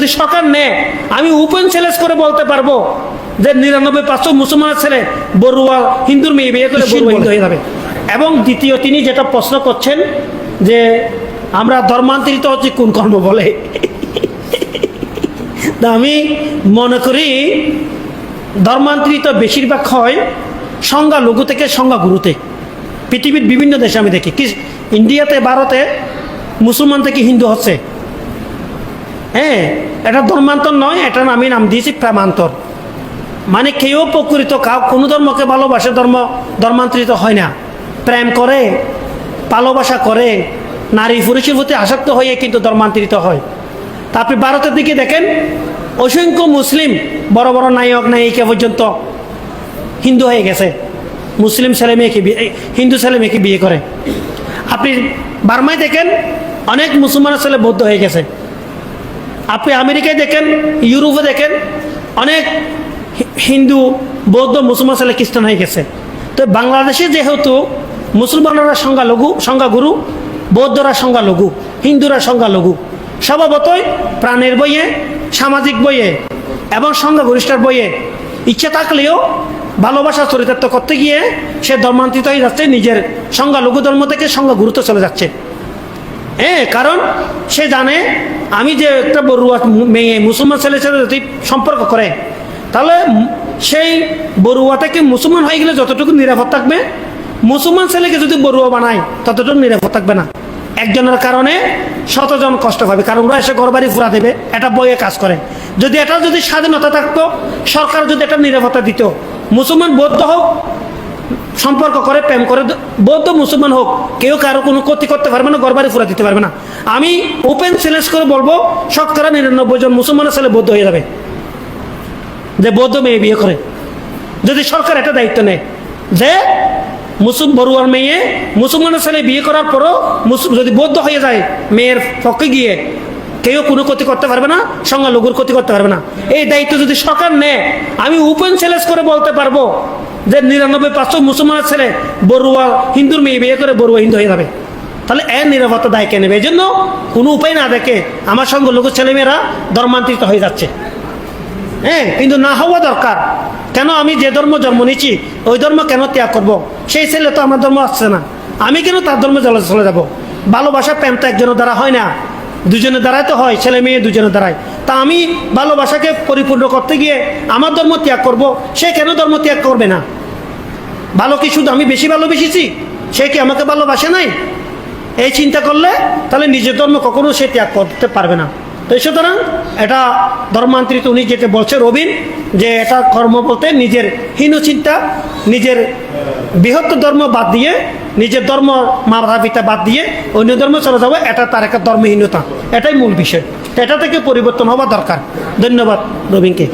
যদি সরকার নেয় আমি ওপেন চ্যালেঞ্জ করে বলতে পারব যে নিরানব্বই পাঁচশো মুসলমানের ছেলে বড়ুয়া হিন্দুর মেয়ে বিয়ে করে হিন্দু হয়ে যাবে। এবং দ্বিতীয় তিনি যেটা প্রশ্ন করছেন যে আমরা ধর্মান্তরিত হচ্ছে কোন কর্ম বলে? আমি মনে করি ধর্মান্তরিত বেশিরভাগ হয় সংজ্ঞা লঘু থেকে সংজ্ঞা গুরুতে পৃথিবীর বিভিন্ন দেশে আমি দেখি। কি ইন্ডিয়াতে ভারতে মুসলমান থেকে হিন্দু হচ্ছে। হ্যাঁ এটা ধর্মান্তর নয়, এটার আমি নাম দিয়েছি প্রেমান্তর। মানে কেউ প্রকৃত কাউ কোনো ধর্মকে ভালোবাসে, ধর্ম ধর্মান্তরিত হয় না। প্রেম করে, ভালোবাসা করে, নারী পুরুষের প্রতি আসক্ত হয়ে কিন্তু ধর্মান্তরিত হয়। তা আপনি ভারতের দিকে দেখেন, অসংখ্য মুসলিম, বড় বড় নায়ক, নায়িকা পর্যন্ত হিন্দু হয়ে গেছে। মুসলিম ছেলে মেয়েকে বিয়ে হিন্দু ছেলে মেয়েকে বিয়ে করে। আপনি বার্মায় দেখেন, অনেক মুসলমানের ছেলে বৌদ্ধ হয়ে গেছে। আপনি আমেরিকায় দেখেন, ইউরোপে দেখেন, অনেক হিন্দু, বৌদ্ধ, মুসলমান ছেলে খ্রিস্টান হয়ে গেছে। তো বাংলাদেশে যেহেতু মুসলমানরা সংখ্যালঘু, সংখ্যাগুরু, বৌদ্ধরা সংখ্যালঘু, হিন্দুরা সংখ্যালঘু, স্বভাবতই প্রাণের বইয়ে, সামাজিক বইয়ে এবং সংখ্যাগরিষ্ঠের বইয়ে ইচ্ছে থাকলেও ভালোবাসা চরিতার্থ করতে গিয়ে সে ধর্মান্তরিত হয়ে যাচ্ছে, নিজের সংখ্যালঘু ধর্ম থেকে সংখ্যাগুরুত্ব চলে যাচ্ছে। হ্যাঁ কারণ সে জানে আমি যে একটা বড়ুয়া মেয়ে, মুসলমান ছেলের সাথে যদি সম্পর্ক করে, তাহলে সেই বড়ুয়া থেকে মুসলমান হয়ে গেলে যতটুকু নিরাপদ থাকবে, মুসলমান ছেলেকে যদি বড়ুয়া বানায়, ততটুকু নিরাপদ থাকবে না। একজনের কারণে শতজন কষ্ট পাবে, কারণ ওরা এসে ঘরবাড়ি ফুরা দেবে, এটা বইয়ে কাজ করে। যদি এটা যদি স্বাধীনতা থাকতো, সরকার যদি এটা নিরাপত্তা দিত, মুসলমান বৌদ্ধ হোক সম্পর্ক করে, প্রেম করে বৌদ্ধ মুসলমান হোক, কেউ কারও কোনো ক্ষতি করতে পারবে না গড়বাড়ি ফুরা দিতে পারবে না। আমি ওপেন চ্যালেঞ্জ করে বলব, শতকরা নিরানব্বই জন মুসলমানের ছেলে বৌদ্ধ হয়ে যাবে। যে বৌদ্ধ মেয়ে বিয়ে করে। যদি সরকার এটা দায়িত্ব নেয় যে মুসুম বড়ুয়ার মেয়ে মুসলমানের ছেলে বিয়ে করার পরও যদি বৌদ্ধ হয়ে যায়, মেয়ের পক্ষে গিয়ে, কেউ কোনো ক্ষতি করতে পারবে না, সংখ্যালঘুর ক্ষতি করতে পারবে না। এই দায়িত্ব যদি সরকার নেয়, আমি ওপেন চ্যালেঞ্জ করে বলতে পারব যে নিরানব্বই পাঁচশো মুসলমানের ছেলে বড়ুয়া হিন্দুর মেয়ে বিয়ে করে বড়ুয়া হিন্দু হয়ে যাবে। তাহলে এর নিরাপত্তা দায় কে নেবে? এই জন্য কোনো উপায় না দেখে আমার সংখ্যালঘু ছেলেমেয়েরা ধর্মান্তরিত হয়ে যাচ্ছে। হ্যাঁ কিন্তু না হওয়া দরকার। কেন আমি যে ধর্ম জন্ম নিয়েছি, ওই ধর্ম কেন ত্যাগ করব? সেই ছেলে তো আমার ধর্ম আসছে না। আমি কেন তার ধর্মে চলে চলে যাব? ভালোবাসা প্রেম তো একজনের দ্বারা হয় না। দুজনের দ্বারাই তো হয়, ছেলে মেয়ে দুজনের দ্বারাই। তা আমি ভালোবাসাকে পরিপূর্ণ করতে গিয়ে আমার ধর্ম ত্যাগ করব, সে কেন ধর্ম ত্যাগ করবে না? ভালো কিছু আমি বেশি ভালোবেসেছি? সে কি আমাকে ভালোবাসে নাই? এই চিন্তা করলে তাহলে নিজের ধর্ম কখনো সে ত্যাগ করতে পারবে না। তো সুতরাং এটা ধর্মান্তরিত উনি যেটা বলছে রবিন, যে এটা কর্ম বলতে নিজের হীন চিন্তা, নিজের বৃহত্তর ধর্ম বাদ দিয়ে, নিজের ধর্ম মাতা পিতা বাদ দিয়ে অন্য ধর্ম চলে যাবে এটা তার একটা ধর্মহীনতা। এটাই মূল বিষয়। এটা থেকে পরিবর্তন হওয়া দরকার। ধন্যবাদ রবিনকে।